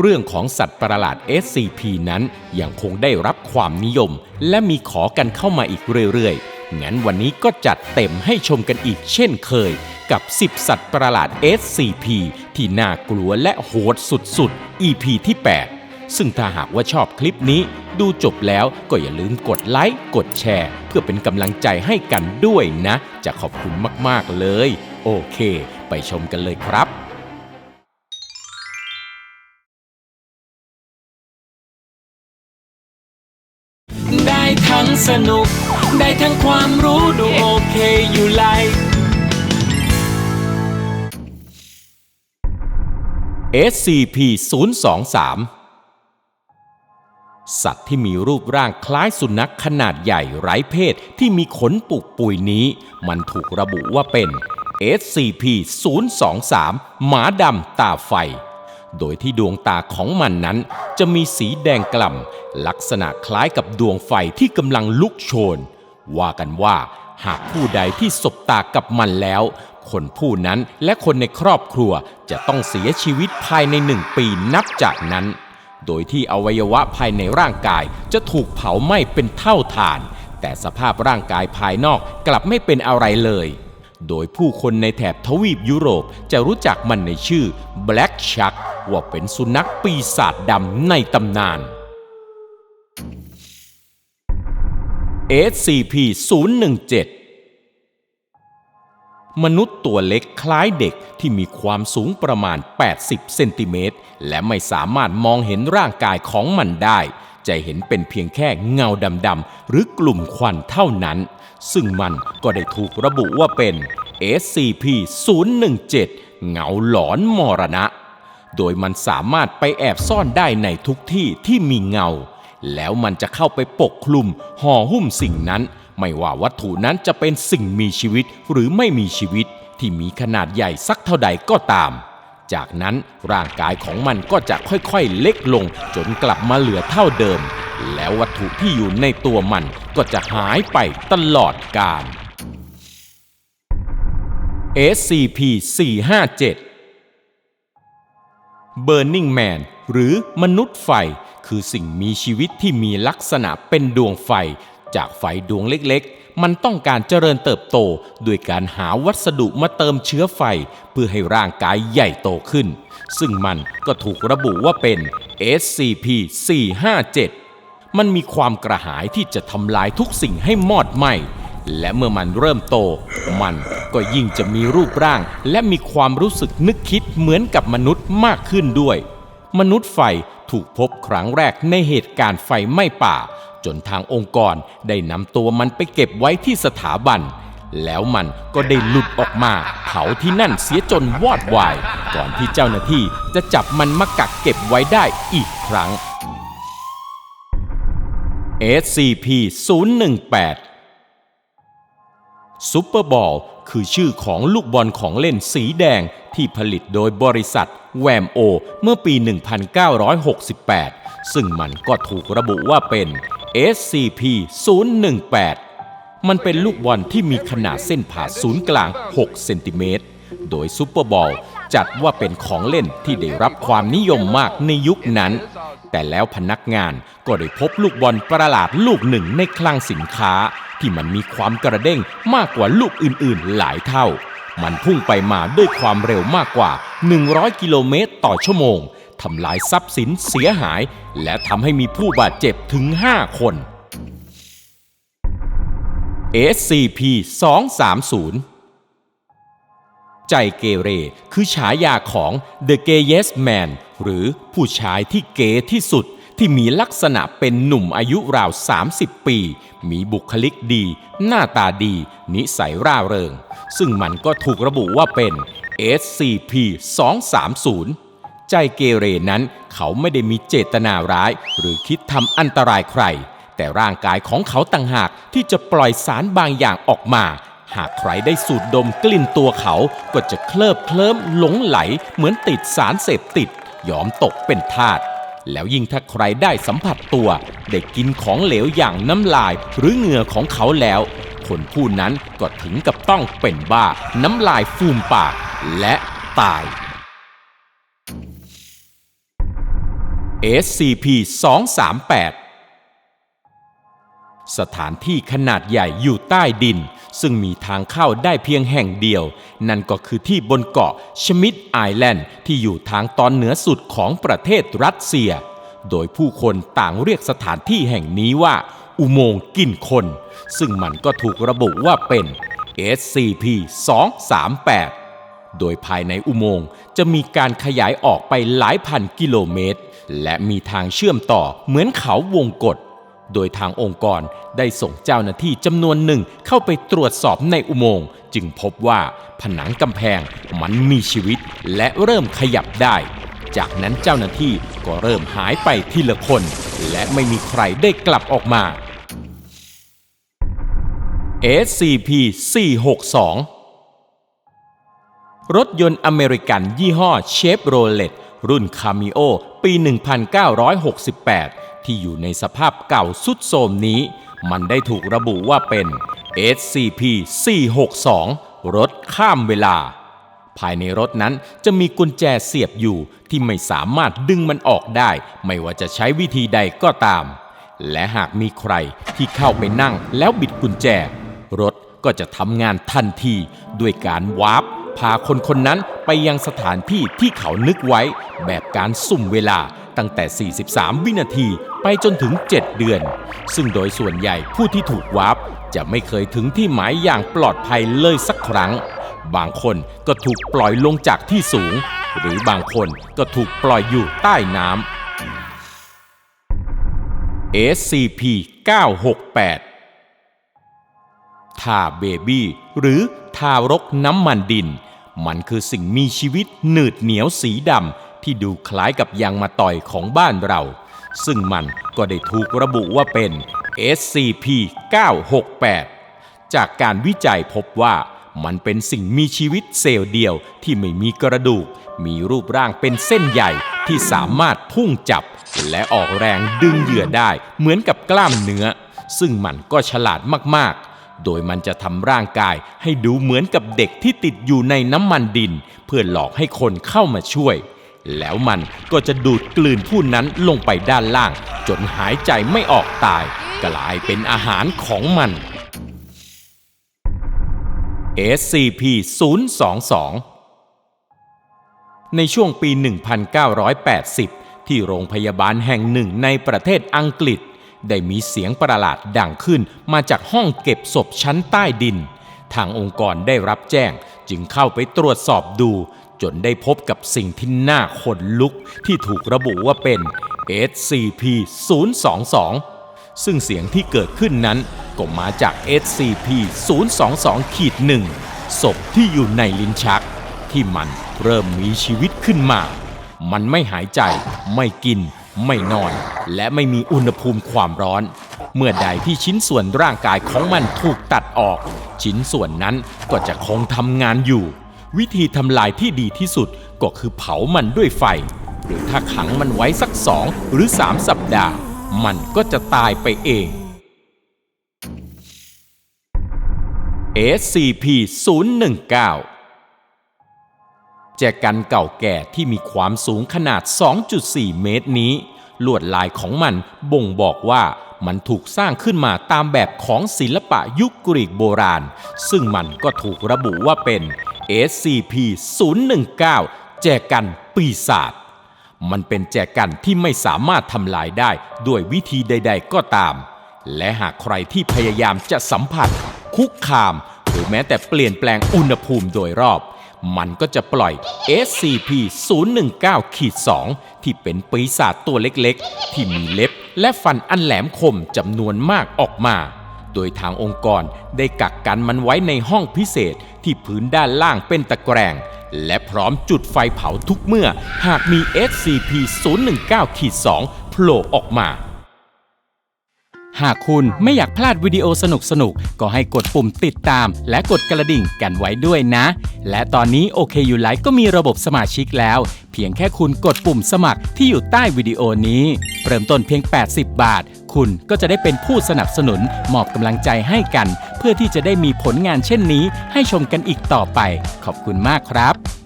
เรื่องของสัตว์ประหลาด SCP นั้นยังคงได้รับความนิยม และมีขอกันเข้ามาอีกเรื่อยๆ งั้นวันนี้ก็จัดเต็มให้ชมกันอีกเช่นเคย กับ 10 สัตว์ประหลาด SCP ที่น่ากลัวและโหดสุดๆ EP ที่ 8 ซึ่งถ้าหากว่าชอบคลิปนี้ ดูจบแล้วก็อย่าลืมกดไลค์ กดแชร์ เพื่อเป็นกำลังใจให้กันด้วยนะ จะขอบคุณมากๆเลย โอเค ไปชมกันเลยครับ สนุก ได้ทั้งความรู้ดูโอเคอยู่ไลฟ์ SCP-023 สัตว์ที่มีรูปร่างคล้ายสุนัขขนาดใหญ่ไร้เพศที่มีขนปุกปุยนี้ มันถูกระบุว่าเป็น SCP-023 หมาดำตาไฟ โดยที่ดวงตาของมันนั้นจะมีสีแดงกล่ำลักษณะคล้ายกับดวงไฟที่กำลังลุกโชน ว่ากันว่าหากผู้ใดที่สบตากับมันแล้ว คนผู้นั้นและคนในครอบครัวจะต้องเสียชีวิตภายในหนึ่งปีนับจากนั้น โดยที่อวัยวะภายในร่างกายจะถูกเผาไหม้เป็นเท่าฐาน แต่สภาพร่างกายภายนอกกลับไม่เป็นอะไรเลย โดยผู้คนในแถบทวีปยุโรปจะรู้จักมันในชื่อ Black Shark ว่าเป็นสุนัขปีศาจดำในตำนาน SCP-017 มนุษย์ตัวเล็กคล้ายเด็กที่มีความสูงประมาณ 80 เซนติเมตร และไม่สามารถมองเห็นร่างกายของมันได้ จะเห็นเป็นเพียงแค่เงาดำๆหรือกลุ่มควันเท่านั้น ซึ่งมันก็ได้ถูกระบุว่าเป็น SCP-017 เงาหลอนมรณะ โดยมันสามารถไปแอบซ่อนได้ในทุกที่ที่มีเงา แล้วมันจะเข้าไปปกคลุมห่อหุ้มสิ่งนั้น ไม่ว่าวัตถุนั้นจะเป็นสิ่งมีชีวิตหรือไม่มีชีวิตที่มีขนาดใหญ่สักเท่าใดก็ตาม จากนั้นร่างกายของมันก็จะค่อยๆเล็กลงจนกลับมาเหลือเท่าเดิม แล้ววัตถุที่อยู่ในตัวมันก็จะหายไปตลอดกาล SCP-457 Burning Man หรือมนุษย์ไฟ คือสิ่งมีชีวิตที่มีลักษณะเป็นดวงไฟ จากไฟดวงเล็กๆ มันต้องการเจริญเติบโตด้วยการหาวัสดุมาเติมเชื้อไฟ เพื่อให้ร่างกายใหญ่โตขึ้น ซึ่งมันก็ถูกระบุว่าเป็น SCP-457 มันมีความกระหายที่จะทำลายทุกสิ่งให้มอดไหม้ และเมื่อมันเริ่มโต มันก็ยิ่งจะมีรูปร่าง และมีความรู้สึกนึกคิดเหมือนกับมนุษย์มากขึ้นด้วย มนุษย์ไฟถูกพบครั้งแรกในเหตุการณ์ไฟไหม้ป่า จนทางองค์กรได้นำตัวมันไปเก็บไว้ที่สถาบัน แล้วมันก็ได้หลุดออกมาเผาที่นั่นเสียจนวอดวาย ก่อนที่เจ้าหน้าที่จะจับมันมากักเก็บไว้ได้อีกครั้ง SCP-018 ซูเปอร์บอลคือชื่อของลูกบอลของเล่นสีแดงที่ผลิตโดยบริษัทแวมโอ เมื่อปี 1968 ซึ่งมันก็ถูกระบุว่าเป็น SCP-018 มันเป็นลูกบอลที่มีขนาดเส้นผ่าศูนย์กลาง 6 เซนติเมตร โดยซูเปอร์บอล จัดว่าเป็นของเล่นที่ได้รับความนิยมมากในยุคนั้น แต่แล้วพนักงานก็ได้พบลูกบอลประหลาดลูกหนึ่งในคลังสินค้า ที่มันมีความกระเด้งมากกว่าลูกอื่นๆ หลายเท่า มันพุ่งไปมาด้วยความเร็วมากกว่า 100 กิโลเมตรต่อชั่วโมงทำลายทรัพย์สินเสียหาย และทำให้มีผู้บาดเจ็บถึง 5 คน SCP-230 ใจเกเรคือฉายาของ The Gayest Man หรือผู้ชายที่เก๋ที่สุดที่มีลักษณะเป็นหนุ่มอายุราว 30 ปี มีบุคลิกดี หน้าตาดี นิสัยร่าเริง ซึ่งมันก็ถูกระบุว่าเป็น SCP-230 ใจเกเรนั้นเขาไม่ได้มีเจตนาร้าย หรือคิดทำอันตรายใคร แต่ร่างกายของเขาต่างหากที่จะปล่อยสารบางอย่างออกมา หากใครได้สูดดมกลิ่นตัวเขาก็จะเคลิบเคลิ้มหลงไหลเหมือนติดสารเสพติด ยอมตกเป็นทาสแล้วยิ่งถ้าใครได้สัมผัสตัวได้กินของเหลวอย่างน้ำลายหรือเหงื่อของเขาแล้ว คนผู้นั้นก็ถึงกับต้องเป็นบ้า น้ำลายฟูมปาก และตาย SCP-238 สถานที่ขนาดใหญ่อยู่ใต้ดิน ซึ่งมีทางเข้าได้เพียงแห่งเดียว นั่นก็คือที่บนเกาะชมิดไอแลนด์ที่อยู่ทางตอนเหนือสุดของประเทศรัสเซีย โดยผู้คนต่างเรียกสถานที่แห่งนี้ว่า อุโมงค์กินคน ซึ่งมันก็ถูกระบุว่าเป็น SCP-238 โดยภายในอุโมงค์จะมีการขยายออกไปหลายพันกิโลเมตร และมีทางเชื่อมต่อเหมือนเขาวงกฏ โดยทางองค์กรได้ส่งเจ้าหน้าที่จำนวนหนึ่งเข้าไปตรวจสอบในอุโมงค์จึงพบว่าผนังกำแพงมันมีชีวิตและเริ่มขยับได้ จากนั้นเจ้าหน้าที่ก็เริ่มหายไปทีละคน และไม่มีใครได้กลับออกมา SCP-462 รถยนต์อเมริกันยี่ห้อเชฟโรเลต รุ่นคามิโอปี 1968 ที่อยู่ในสภาพเก่าสุดโทมนี้ มันได้ถูกระบุว่าเป็น SCP-462 รถข้ามเวลา ภายในรถนั้นจะมีกุญแจเสียบอยู่ที่ไม่สามารถดึงมันออกได้ ไม่ว่าจะใช้วิธีใดก็ตาม และหากมีใครที่เข้าไปนั่งแล้วบิดกุญแจ รถก็จะทำงานทันทีด้วยการวาร์ป พาคนคนนั้นไปยังสถานที่ที่เขานึกไว้ แบบการสุ่มเวลาตั้งแต่ 43 วินาทีไปจนถึง 7 เดือน ซึ่งโดยส่วนใหญ่ผู้ที่ถูกวาร์ปจะไม่เคยถึงที่หมายอย่างปลอดภัยเลยสักครั้ง บางคนก็ถูกปล่อยลงจากที่สูง หรือบางคนก็ถูกปล่อยอยู่ใต้น้ำ SCP-968 ทาเบบี้หรือทารกน้ำมันดิน มันคือสิ่งมีชีวิตหนืดเหนียวสีดำที่ดูคล้ายกับยางมาต่อยของบ้านเรา ซึ่งมันก็ได้ถูกระบุว่าเป็น SCP-968 จากการวิจัยพบว่ามันเป็นสิ่งมีชีวิตเซลล์เดียวที่ไม่มีกระดูก มีรูปร่างเป็นเส้นใหญ่ที่สามารถพุ่งจับ และออกแรงดึงเหยื่อได้เหมือนกับกล้ามเนื้อ ซึ่งมันก็ฉลาดมากๆ โดยมันจะทำร่างกายให้ดูเหมือนกับเด็กที่ติดอยู่ในน้ำมันดิน เพื่อหลอกให้คนเข้ามาช่วย แล้วมันก็จะดูดกลืนผู้นั้นลงไปด้านล่าง จนหายใจไม่ออกตาย กลายเป็นอาหารของมัน SCP-022 ในช่วงปี 1980 ที่โรงพยาบาลแห่งหนึ่งในประเทศอังกฤษ ได้มีเสียงประหลาดดังขึ้นมาจากห้องเก็บศพชั้นใต้ดิน ทางองค์กรได้รับแจ้งจึงเข้าไปตรวจสอบดู จนได้พบกับสิ่งที่น่าขนลุกที่ถูกระบุว่าเป็น SCP-022 ซึ่งเสียงที่เกิดขึ้นนั้นก็มาจาก SCP-022 ขีดหนึ่งศพที่อยู่ในลิ้นชัก ที่มันเริ่มมีชีวิตขึ้นมา มันไม่หายใจไม่กิน ไม่นอน และไม่มีอุณหภูมิความร้อน เมื่อใดที่ชิ้นส่วนร่างกายของมันถูกตัดออก ชิ้นส่วนนั้นก็จะคงทำงานอยู่ วิธีทำลายที่ดีที่สุดก็คือเผามันด้วยไฟ หรือถ้าขังมันไว้สักสองหรือสามสัปดาห์ มันก็จะตายไปเอง SCP-019 แจกันเก่าแก่ที่มีความสูงขนาด 2.4 เมตรนี้ ลวดลายของมันบ่งบอกว่ามันถูกสร้างขึ้นมาตามแบบของศิลปะยุคกรีกโบราณ ซึ่งมันก็ถูกระบุว่าเป็น SCP-019 แจกันปีศาจมันเป็นแจกันที่ไม่สามารถทำลายได้ด้วยวิธีใด ๆ ก็ตาม และหากใครที่พยายามจะสัมผัส คุกคาม หรือแม้แต่เปลี่ยนแปลงอุณหภูมิโดยรอบ มันก็จะปล่อย SCP-019-2 ที่เป็นปีศาจตัวเล็กๆ ที่มีเล็บและฟันอันแหลมคมจำนวนมากออกมา โดยทางองค์กรได้กักกันมันไว้ในห้องพิเศษที่พื้นด้านล่างเป็นตะแกรงและพร้อมจุดไฟเผาทุกเมื่อ หากมี SCP-019-2 โผล่ออกมา หากคุณไม่อยากพลาดวิดีโอสนุกๆก็ให้กดปุ่มติดตาม และกดกระดิ่งกันไว้ด้วยนะ และตอนนี้โอเคยูไลฟ์ก็มีระบบสมาชิกแล้ว เพียงแค่คุณกดปุ่มสมัครที่อยู่ใต้วิดีโอนี้ เริ่มต้นเพียง 80 บาท คุณก็จะได้เป็นผู้สนับสนุนมอบกำลังใจให้กัน เพื่อที่จะได้มีผลงานเช่นนี้ ให้ชมกันอีกต่อไป ขอบคุณมากครับ